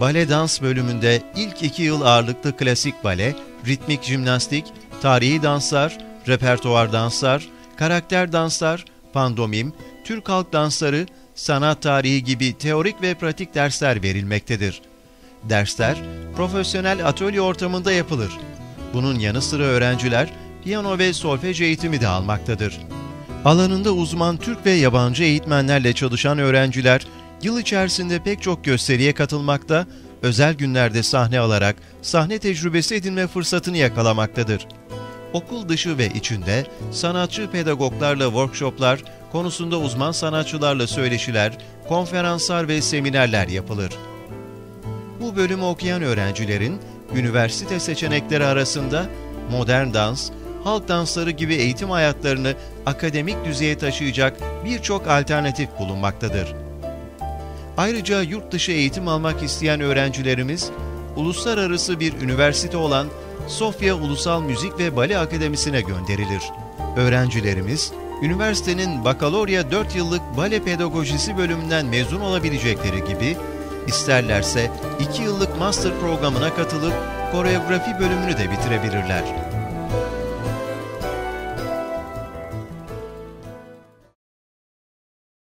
Bale dans bölümünde ilk iki yıl ağırlıklı klasik bale, ritmik jimnastik, tarihi danslar, repertuar danslar, karakter danslar, pandomim, Türk halk dansları, sanat tarihi gibi teorik ve pratik dersler verilmektedir. Dersler profesyonel atölye ortamında yapılır. Bunun yanı sıra öğrenciler piyano ve solfej eğitimi de almaktadır. Alanında uzman Türk ve yabancı eğitmenlerle çalışan öğrenciler yıl içerisinde pek çok gösteriye katılmakta, özel günlerde sahne alarak sahne tecrübesi edinme fırsatını yakalamaktadır. Okul dışı ve içinde sanatçı pedagoglarla workshoplar, konusunda uzman sanatçılarla söyleşiler, konferanslar ve seminerler yapılır. Bu bölümü okuyan öğrencilerin üniversite seçenekleri arasında modern dans, halk dansları gibi eğitim hayatlarını akademik düzeye taşıyacak birçok alternatif bulunmaktadır. Ayrıca yurt dışı eğitim almak isteyen öğrencilerimiz, uluslararası bir üniversite olan Sofya Ulusal Müzik ve Bale Akademisi'ne gönderilir. Öğrencilerimiz, üniversitenin bakalorya 4 yıllık bale pedagojisi bölümünden mezun olabilecekleri gibi, isterlerse 2 yıllık master programına katılıp koreografi bölümünü de bitirebilirler.